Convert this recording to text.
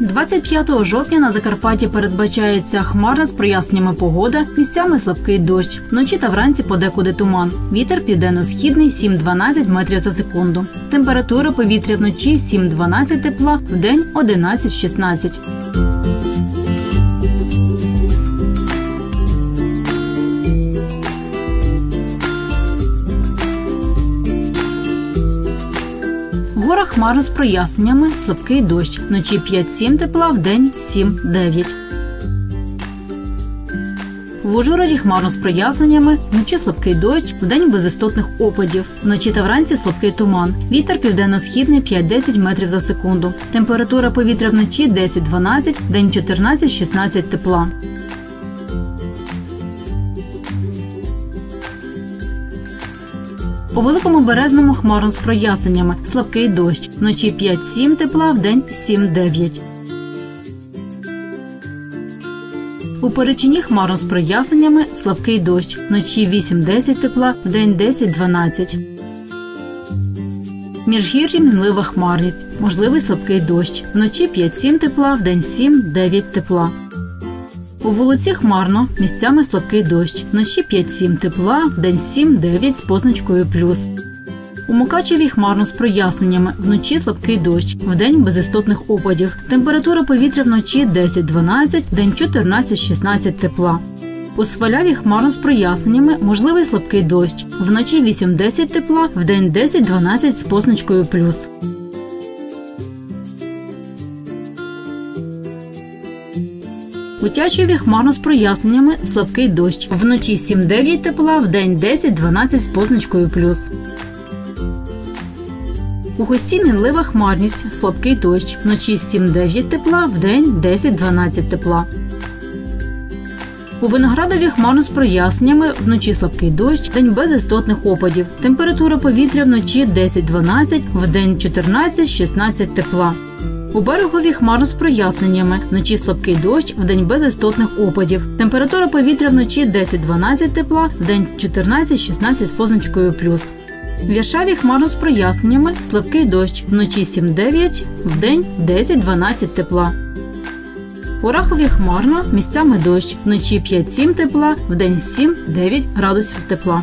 25 жовтня на Закарпатті передбачається хмарна з проясненнями погода, місцями слабкий дощ. Вночі та вранці подекуди туман. Вітер південно-східний 7-12 метрів за секунду. Температура повітря вночі 7-12 тепла, в день 11-16. В горах з проясненнями, слабкий дощ. Вночі 5-7 тепла, вдень 7-9. В Ужгороді хмарно з проясненнями, вночі слабкий дощ, вдень без істотних опадів. Вночі та вранці слабкий туман. Вітер південно-східний 5-10 метрів за секунду. Температура повітря вночі 10-12, вдень 14-16 тепла. У великому березному хмарно з проясненнями, слабкий дощ. Вночі 5-7 тепла, вдень 7-9. У Перечині хмарно з проясненнями, слабкий дощ. Вночі 8-10 тепла, вдень 10-12. Міжгір'ї мінлива хмарність. Можливий слабкий дощ. Вночі 5-7 тепла, вдень 7-9 тепла. У вулиці хмарно, місцями слабкий дощ. Вночі 5-7 тепла, вдень 7-9 з позначкою плюс. У Мукачеві хмарно з проясненнями. Вночі слабкий дощ, вдень без істотних опадів. Температура повітря вночі 10-12, вдень 14-16 тепла. У Сваляві хмарно з проясненнями, можливий слабкий дощ. Вночі 8-10 тепла, вдень 10-12 з позначкою плюс. У Тячеві хмарно з проясненнями, слабкий дощ. Вночі 7-9 тепла, вдень 10-12 з позначкою плюс. У Хості мінлива хмарність, слабкий дощ. Вночі 7-9 тепла, вдень 10-12 тепла. У Виноградові хмарно з проясненнями, вночі слабкий дощ, день без істотних опадів. Температура повітря вночі 10-12, вдень 14-16 тепла. У берегові хмарно з проясненнями, вночі слабкий дощ, вдень без істотних опадів. Температура повітря вночі 10-12 тепла, вдень 14-16 з позначкою плюс. В Віршаві хмарно з проясненнями, слабкий дощ, вночі 7-9, вдень 10-12 тепла. У Рахові хмарно, місцями дощ, вночі 5-7 тепла, вдень 7-9 градусів тепла.